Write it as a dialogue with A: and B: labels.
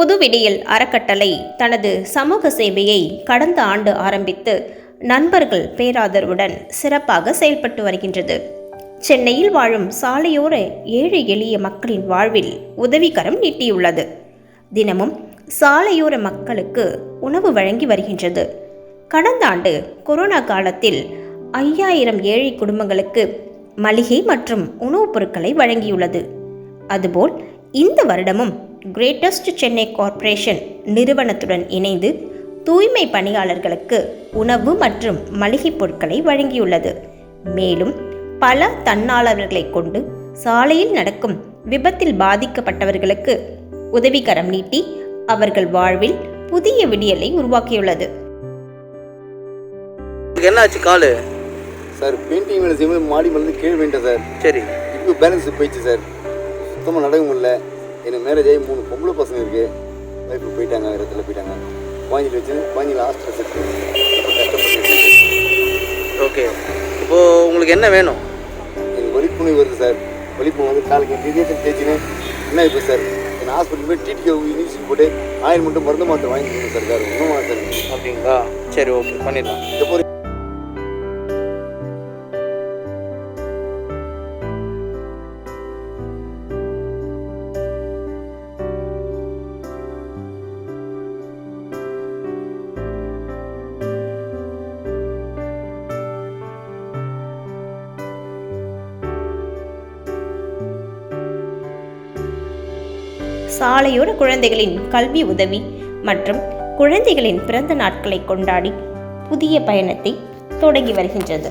A: புதுவிடியல் அறக்கட்டளை தனது சமூக சேவையை கடந்த ஆண்டு ஆரம்பித்து நண்பர்கள் பேராதரவுடன் சிறப்பாக செயல்பட்டு வருகின்றது. சென்னையில் வாழும் சாலையோர ஏழை எளிய மக்களின் வாழ்வில் உதவிகரம் நீட்டியுள்ளது. தினமும் சாலையோர மக்களுக்கு உணவு வழங்கி வருகின்றது. கடந்த ஆண்டு கொரோனா காலத்தில் ஐயாயிரம் ஏழை குடும்பங்களுக்கு மளிகை மற்றும் உணவுப் பொருட்களை வழங்கியுள்ளது. அதுபோல் இந்த வருடமும் கிரேட்டஸ்ட் சென்னை கார்ப்பரேஷன் நிறுவனத்துடன் இணைந்து தூய்மை பணியாளர்களுக்கு உணவு மற்றும் மளிகைப் பொருட்களை வழங்கியுள்ளது. மேலும் பல தன்னாளர்களை கொண்டு சாலையில் நடக்கும் விபத்தில் பாதிக்கப்பட்டவர்களுக்கு உதவிக்கரம் நீட்டி அவர்கள் வாழ்வில் புதிய விடியலை உருவாக்கியுள்ளது.
B: என்ன ஆச்சு காலு?
C: சார் பெயிண்டிங் வேலை செய்யும்போது மாடி மேலே கீழே வேண்டேன் சார்.
B: சரி.
C: இப்போ பேலன்ஸ் போயிடுச்சு சார். சுத்தமாக நடக்க முடியல. எனக்கு மேரேஜ் ஆகி மூணு பொம்பளை பசங்க இருக்கு. ஒய்ஃபு போயிட்டாங்க இடத்துல போயிட்டாங்க. குழந்தைல வச்சு குழந்தைல ஹாஸ்டல் இப்போ கஷ்டப்பட்டு
B: ஓகே இப்போ உங்களுக்கு என்ன வேணும்?
C: எனக்கு வலிப்புணை வருது சார். வலிப்பு வந்து காலுக்கு டிஜிட்டல் தேய்ச்சின்னு. என்ன இப்போ சார்? என் ஹாஸ்பிட்டல் போய் டிடிக்கு இன்ஜெக்ஷன் போட்டு ஆயில் மட்டும் மருந்து மாத்திரை வாங்கி கொடுங்க சார். ஒன்றும் சார்.
B: அப்படிங்களா? சரி ஓகே பண்ணிடலாம்.
C: இந்த
A: சாலையோர குழந்தைகளின் கல்வி உதவி மற்றும் குழந்தைகளின் பிறந்த நாட்களை கொண்டாடி புதிய பயணத்தை தொடங்கி வருகின்றது.